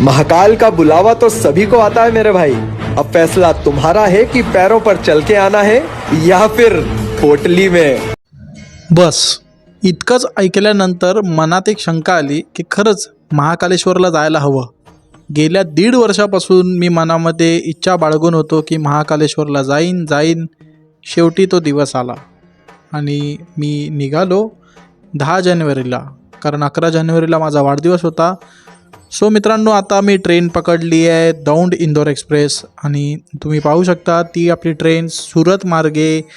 महाकाल का बुलावा तो सभी को आता है मेरे भाई। अब फैसला तुम्हारा है कि पैरों पर चल के आना है या फिर पोटली में। बस इतकंच ऐकल्यानंतर मनात एक शंका आली की खरंच महाकालेश्वरला जायला हवं. गेल्या दीड वर्षापासून मी मनामध्ये इच्छा बाळगून होतो की महाकालेश्वरला जाईन जाईन. शेवटी तो दिवस आला. आणि मी निघालो दहा जानेवारीला कारण अकरा जानेवारीला माझा वाढदिवस होता. सो मित्रांनो आता मी ट्रेन पकडली आहे दौंड इंदोर एक्सप्रेस आणि तुम्ही पाहू शकता ती आपली ट्रेन सुरत मार्गे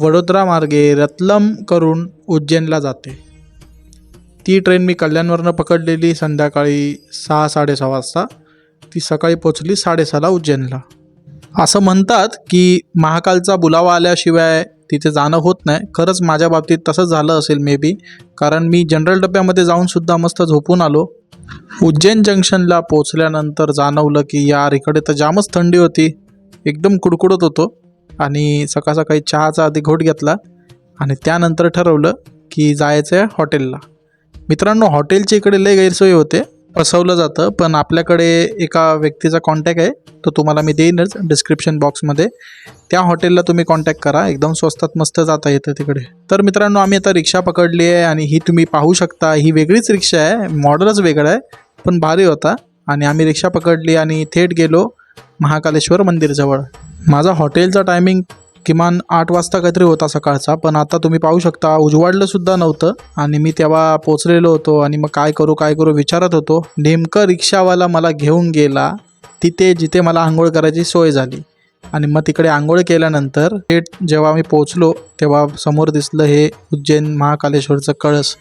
वडोदरा मार्गे रतलम करून उज्जैनला जाते. ती ट्रेन मी कल्याणवरनं पकडलेली संध्याकाळी सहा साडेसहा वाजता. ती सकाळी पोचली साडेसहाला उज्जैनला. असं म्हणतात की महाकालचा बुलावा आल्याशिवाय तिथे जाणं होत नाही. खरंच माझ्या बाबतीत तसंच झालं असेल मे बी कारण मी जनरल डब्यामध्ये जाऊनसुद्धा मस्त झोपून आलो. उज्जैन जंक्शनला पोचल्यानंतर जाणवलं की यार इकडे तर जामच थंडी होती. एकदम कुडकुडत होतो आणि सकाळ सकाळी चहाचा आधी घोट घेतला आणि त्यानंतर ठरवलं की जायचं आहे हॉटेलला. मित्रांनो हॉटेलच्या इकडे लय गैरसोय होते. फसवलं जातं पण आपल्याकडे एका व्यक्तीचा कॉन्टॅक्ट आहे तो तुम्हाला मी देईनच डिस्क्रिप्शन बॉक्समध्ये त्या हॉटेलला तुम्ही कॉन्टॅक्ट करा एकदम स्वस्तात मस्त जाता येतं तिकडे. तर मित्रांनो आम्ही आता रिक्षा पकडली आहे आणि ही तुम्ही पाहू शकता ही वेगळीच रिक्षा आहे मॉडलच वेगळं आहे पण भारी होता. आणि आम्ही रिक्षा पकडली आणि थेट गेलो महाकालेश्वर मंदिरजवळ. माझा हॉटेलचा टायमिंग किमान आठ वाजता काहीतरी होता सकाळचा पण आता तुम्ही पाहू शकता उजवाडलं सुद्धा नव्हतं. आणि मी तेव्हा पोचलेलो होतो आणि मग काय करू काय करू विचारत होतो. नेमकं रिक्षावाला मला घेऊन गेला. तिथे जिथे मला आंघोळ करायची सोय झाली. आणि मग तिकडे आंघोळ केल्यानंतर थेट जेव्हा मी पोचलो तेव्हा समोर दिसलं हे उज्जैन महाकालेश्वरचं कळस.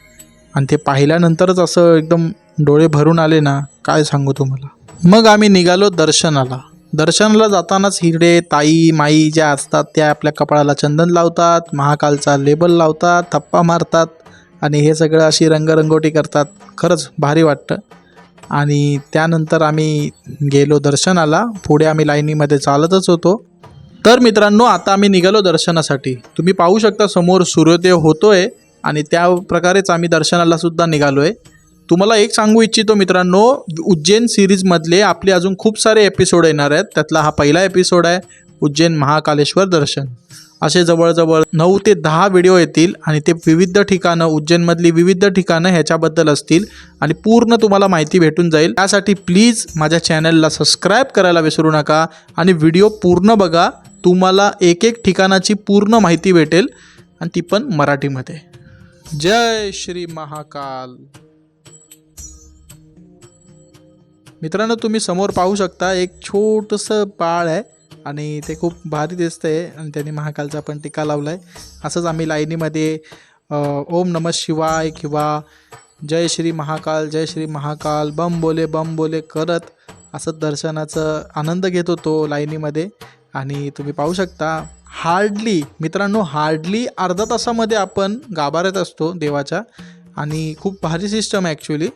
आणि ते पाहिल्यानंतरच असं एकदम डोळे भरून आले ना काय सांगू तुम्हाला. मग आम्ही निघालो दर्शनाला. दर्शनाला जातानाच हिरडे ताई माई ज्या असतात त्या आपल्या कपाळाला चंदन लावतात महाकालचा लेबल लावतात थप्पा मारतात आणि हे सगळं अशी रंगरंगोटी करतात. खरंच भारी वाटतं. आणि त्यानंतर आम्ही गेलो दर्शनाला. पुढे आम्ही लाईनीमध्ये चालतच होतो. तर मित्रांनो आता आम्ही निघालो दर्शनासाठी. तुम्ही पाहू शकता समोर सूर्योदय होतोय आणि त्या प्रकारेच आम्ही दर्शनाला सुद्धा निघालो आहे तुम्हाला एक सांगू इच्छितो मित्रांनो उज्जैन सिरीजमधले आपले अजून खूप सारे एपिसोड येणार आहेत. त्यातला हा पहिला एपिसोड आहे उज्जैन महाकालेश्वर दर्शन. असे जवळजवळ नऊ ते दहा व्हिडिओ येतील आणि ते विविध ठिकाणं उज्जैनमधली विविध ठिकाणं ह्याच्याबद्दल असतील आणि पूर्ण तुम्हाला माहिती भेटून जाईल. त्यासाठी प्लीज माझ्या चॅनलला सबस्क्राईब करायला विसरू नका आणि व्हिडिओ पूर्ण बघा. तुम्हाला एक एक ठिकाणाची पूर्ण माहिती भेटेल आणि ती पण मराठीमध्ये. जय श्री महाकाल. मित्रांनो तुम्ही समोर पाहू शकता एक छोटंसं बाळ आहे आणि ते खूप भारी दिसतंय आणि त्यांनी महाकालचा पण टीका लावला आहे असंच आम्ही लाईनीमध्ये ओम नम शिवाय किंवा जय श्री महाकाल जय श्री महाकाल बम बोले बम बोले करत असं दर्शनाचं आनंद घेत होतो लाईनीमध्ये. आणि तुम्ही पाहू शकता हार्डली मित्रांनो हार्डली अर्धा तासामध्ये आपण गाभाऱ्यात असतो देवाच्या. आणि खूप भारी सिस्टम आहे ॲक्च्युली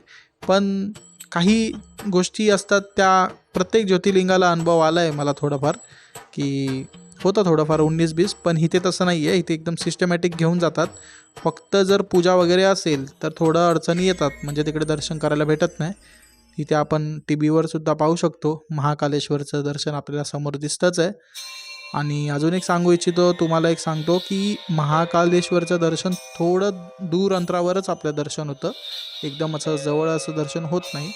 पण काही गोष्टी असतात त्या प्रत्येक ज्योतिर्लिंगाला अनुभव आला आहे मला थोडंफार की होतं थोडंफार उन्नीस बीस पण इथे तसं नाही आहे इथे एकदम सिस्टमॅटिक घेऊन जातात. फक्त जर पूजा वगैरे असेल तर थोडं अडचणी येतात. म्हणजे तिकडे दर्शन करायला भेटत नाही. तिथे आपण टी व्हीवर सुद्धा पाहू शकतो. महाकालेश्वरचं दर्शन आपल्याला समोर दिसतंच आहे. आणि अजून एक सांगू इच्छितो तुम्हाला एक सांगतो की महाकालेश्वरचं दर्शन थोडं दूर अंतरावरच आपलं दर्शन होतं. एकदम असं जवळ असं दर्शन होत नाही.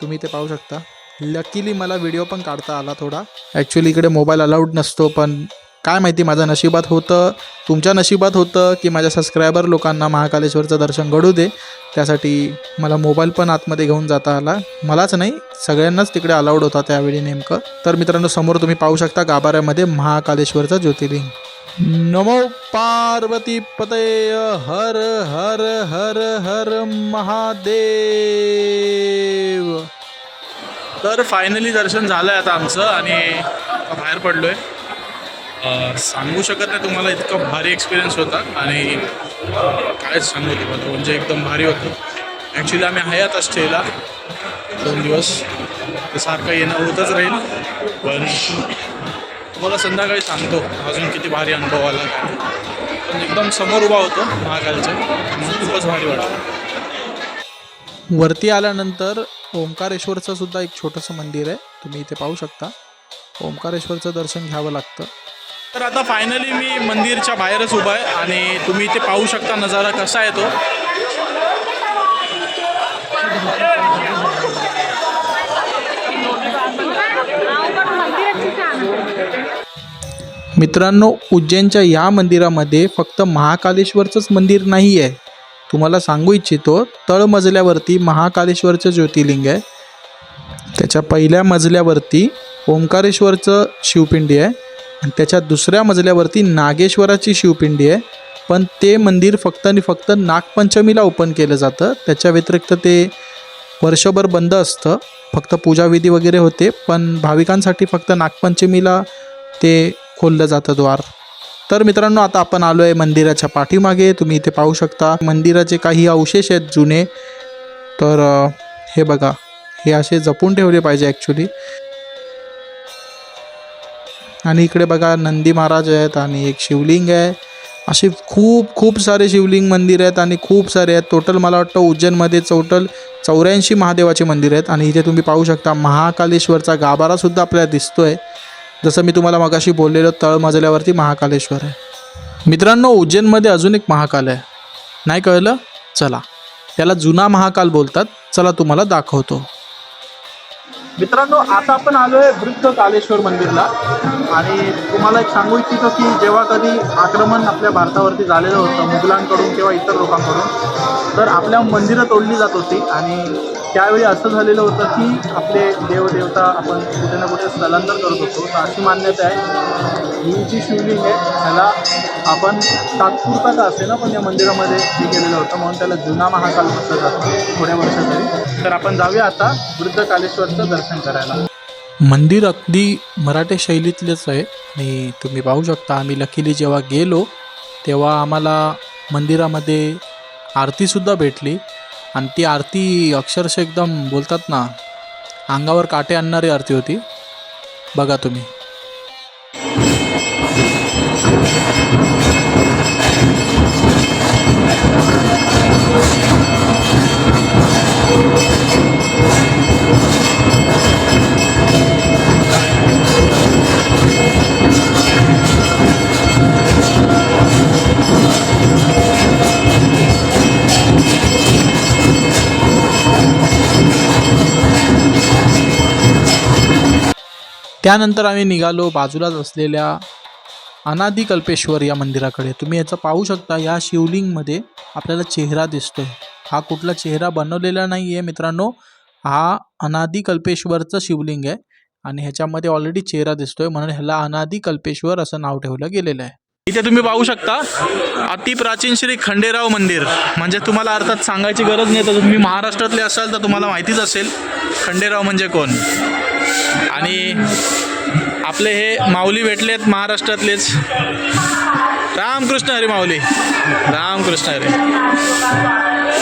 तुम्ही ते पाहू शकता. लकीली मला व्हिडिओ पण काढता आला थोडा. ॲक्च्युली इकडे मोबाईल अलाउड नसतो पण काय माहिती माझ्या नशिबात होतं तुमच्या नशिबात होतं की माझ्या सबस्क्रायबर लोकांना महाकालेश्वरचं दर्शन घडू दे. त्यासाठी मला मोबाईल पण आतमध्ये घेऊन जाता आला मलाच नाही सगळ्यांनाच तिकडे अलाउड होता त्यावेळी नेमकं. तर मित्रांनो समोर तुम्ही पाहू शकता गाभाऱ्यामध्ये महाकालेश्वरचं ज्योतिर्लिंग. नमो पार्वती पते हर हर हर हर महादेव. तर फायनली दर्शन झालं आहे आता आमचं आणि बाहेर पडलो आहे सांगू शकत नाही तुम्हाला इतका भारी एक्सपिरियन्स होता. आणि कायच सांगू तुम्हाला म्हणजे एकदम भारी होतं. ॲक्च्युली आम्ही आहे आता स्टेला दोन दिवस. ते सारखं येणं होतच राहील. पण तुम्हाला संध्याकाळी सांगतो अजून किती भारी अनुभव आला. काय पण एकदम समोर उभा होतो महाकालचा. खूपच भारी वाटतं वरती आल्यानंतर ओंकारेश्वरचं सुद्धा एक छोटंसं मंदिर आहे. तुम्ही इथे पाहू शकता. ओंकारेश्वरचं दर्शन घ्यावं लागतं. तर आता फायनली मी मंदिरच्या बाहेरच उभा आहे आणि तुम्ही इथे पाहू शकता नजारा कसा आहे तो. मित्रांनो उज्जैनच्या या मंदिरामध्ये फक्त महाकालेश्वरचंच मंदिर नाही आहे. तुम्हाला सांगू इच्छितो तळमजल्यावरती महाकालेश्वरचं ज्योतिर्लिंग आहे. त्याच्या पहिल्या मजल्यावरती ओंकारेश्वरचं शिवपिंडी आहे. त्याच्या दुसऱ्या मजल्यावरती नागेश्वराची शिवपिंडी आहे. पण ते मंदिर फक्त आणि फक्त नागपंचमीला ओपन केलं जातं. त्याच्या व्यतिरिक्त ते वर्षभर बंद असतं. फक्त पूजाविधी वगैरे होते. पण भाविकांसाठी फक्त नागपंचमीला ते खोललं जातं द्वार. तर मित्रांनो आता आपण आलो आहे मंदिराच्या पाठीमागे. तुम्ही इथे पाहू शकता मंदिराचे काही अवशेष आहेत जुने. तर हे बघा. हे असे जपून ठेवले पाहिजे ॲक्च्युली आणि इकडे बघा नंदी महाराज आहेत आणि एक शिवलिंग आहे. असे खूप खूप सारे शिवलिंग मंदिर आहेत आणि खूप सारे आहेत. टोटल मला वाटतं उज्जैनमध्ये टोटल चौऱ्याऐंशी महादेवाचे मंदिर आहेत. आणि इथे तुम्ही पाहू शकता महाकालेश्वरचा गाभारासुद्धा आपल्याला दिसतो आहे जसं मी तुम्हाला मगाशी बोललेलो तळमजल्यावरती महाकालेश्वर आहे. मित्रांनो उज्जैनमध्ये अजून एक महाकाल आहे. नाही कळलं? चला. त्याला जुना महाकाल बोलतात. चला तुम्हाला दाखवतो. मित्रांनो आता आपण आलो आहे वृद्ध कालेश्वर मंदिरला. आणि तुम्हाला एक सांगू इच्छितो की जेव्हा कधी आक्रमण आपल्या भारतावरती झालेलं होतं मुघलांकडून किंवा इतर लोकांकडून तर आपल्या मंदिरं तोडली जात होती आणि त्यावेळी असं झालेलं होतं की आपले देवदेवता आपण कुठे ना कुठे स्थलांतर करत होतो. तर अशी मान्यता आहे. ही जी शिवलिंग आहे त्याला आपण तात्पुरता का असे ना पण या मंदिरामध्ये हे केलेलं होतं. म्हणून त्याला जुना महाकाल म्हटलं जातं थोड्या वर्षातरी तर. आपण जाऊया आता वृद्ध कालेश्वरचं दर्शन करायला. मंदिर अगदी मराठी शैलीतलेच आहे. आणि तुम्ही पाहू शकता आम्ही लकीली जेव्हा गेलो तेव्हा आम्हाला मंदिरामध्ये आरतीसुद्धा भेटली. आणि ती आरती अक्षरशः एकदम बोलतात ना अंगावर काटे आणणारी आरती होती. बघा तुम्ही. त्यानंतर आम्ही निघालो बाजूलाच असलेल्या अनादी कल्पेश्वर या मंदिराकडे. तुम्ही याचं पाहू शकता या शिवलिंगमध्ये आपल्याला चेहरा दिसतोय. हा कुठला चेहरा बनवलेला नाही आहे मित्रांनो हा अनादी कल्पेश्वरचं शिवलिंग आहे आणि ह्याच्यामध्ये ऑलरेडी चेहरा दिसतोय म्हणून ह्याला अनादी कल्पेश्वर असं नाव ठेवलं गेलेलं आहे. इथे तुम्ही पाहू शकता अति प्राचीन श्री खंडेराव मंदिर. म्हणजे तुम्हाला अर्थात सांगायची गरज नाही तर तुम्ही महाराष्ट्रातले असाल तर तुम्हाला माहितीच असेल खंडेराव म्हणजे कोण? आणि आपले हे माऊली भेटलेत महाराष्ट्रातलेच. रामकृष्ण हरी माऊली. रामकृष्ण हरी.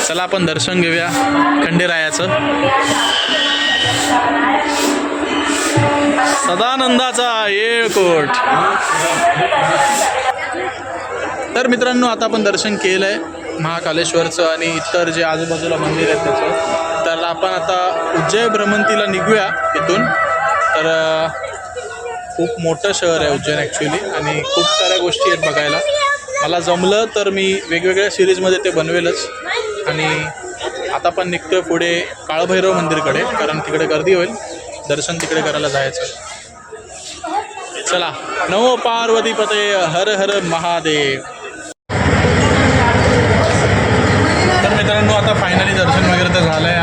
चला आपण दर्शन घेऊया खंडेरायाचं. सदानंदाचा येळकोट. तर मित्रांनो आता आपण दर्शन केलं आहे महाकालेश्वरचं आणि इतर जे आजूबाजूला मंदिर आहेत त्याचं. तर आपण आता उज्जय भ्रमंतीला निघूया इथून. तर खूप मोठं शहर आहे उज्जैन ॲक्च्युली आणि खूप साऱ्या गोष्टी आहेत बघायला. मला जमलं तर मी वेगवेगळ्या सिरीजमध्ये ते बनवेलच. आणि आता पण निघतोय पुढे काळभैरव मंदिरकडे कारण तिकडे गर्दी होईल. दर्शन तिकडे करायला जायचं चला नमो पार्वती पते हर हर महादेव. तर मित्रांनो आता फायनली दर्शन वगैरे तर झालं आहे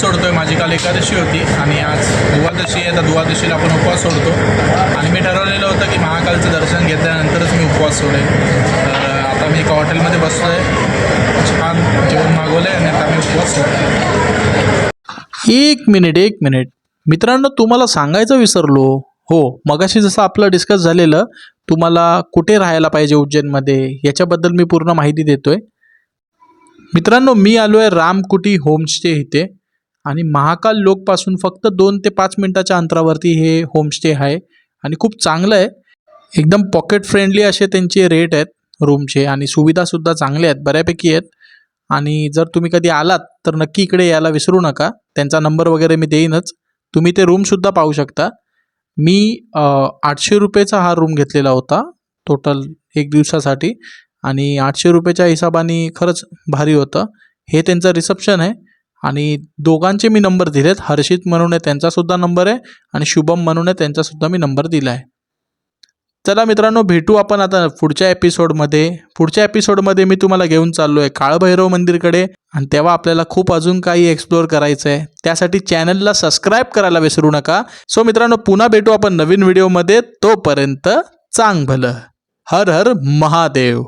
उपवास सोडतो आहे माझी काल एकादशी होती आणि आज द्वादशी आहे. तर द्वादशीला आपण उपवास सोडतो. आणि मी ठरवलेलं होतं की महाकालचं दर्शन घेतल्यानंतरच मी उपवास सोडेल. तर आता मी एका हॉटेलमध्ये बसलो आहे छान जेवण मागवलं आहे आणि आता मी उपवास सोडतो एक मिनिट एक मिनिट. मित्रांनो तुम्हाला सांगायचं विसरलो. हो मगाशी जसं आपलं डिस्कस झालेलं तुम्हाला कुठे राहायला पाहिजे उज्जैनमध्ये? याच्याबद्दल मी पूर्ण माहिती देतोय. मित्रांनो मी आलो आहे रामकुटी होमस्टे इथे. आणि महाकाल लोकपासून फक्त दोन ते पाच मिनटाच्या अंतरावरती हे होमस्टे आहे. आणि खूप चांगलं आहे. एकदम पॉकेट फ्रेंडली असे त्यांचे रेट आहेत रूमचे आणि सुविधासुद्धा चांगल्या आहेत बऱ्यापैकी आहेत. आणि जर तुम्ही कधी आलात तर नक्की इकडे यायला विसरू नका. त्यांचा नंबर वगैरे मी देईनच. तुम्ही ते रूमसुद्धा पाहू शकता. मी आठशे रुपयेचा हा रूम घेतलेला होता टोटल एक दिवसासाठी. आणि आठशे रुपयेच्या हिशोबाने खरंच भारी होतं. हे त्यांचं रिसेप्शन आहे. आणि दोघांचे मी नंबर दिलेत. हर्षित म्हणून आहे त्यांचासुद्धा नंबर आहे आणि शुभम म्हणून आहे त्यांचासुद्धा मी नंबर दिला आहे चला मित्रांनो भेटू आपण आता पुढच्या एपिसोडमध्ये पुढच्या एपिसोडमध्ये मी तुम्हाला घेऊन चाललो आहे काळभैरव मंदिरकडे आणि तेव्हा आपल्याला खूप अजून काही एक्सप्लोअर करायचं आहे त्यासाठी चॅनलला सबस्क्राईब करायला विसरू नका. सो मित्रांनो पुन्हा भेटू आपण नवीन व्हिडिओमध्ये तोपर्यंत चांग भलं हर हर महादेव.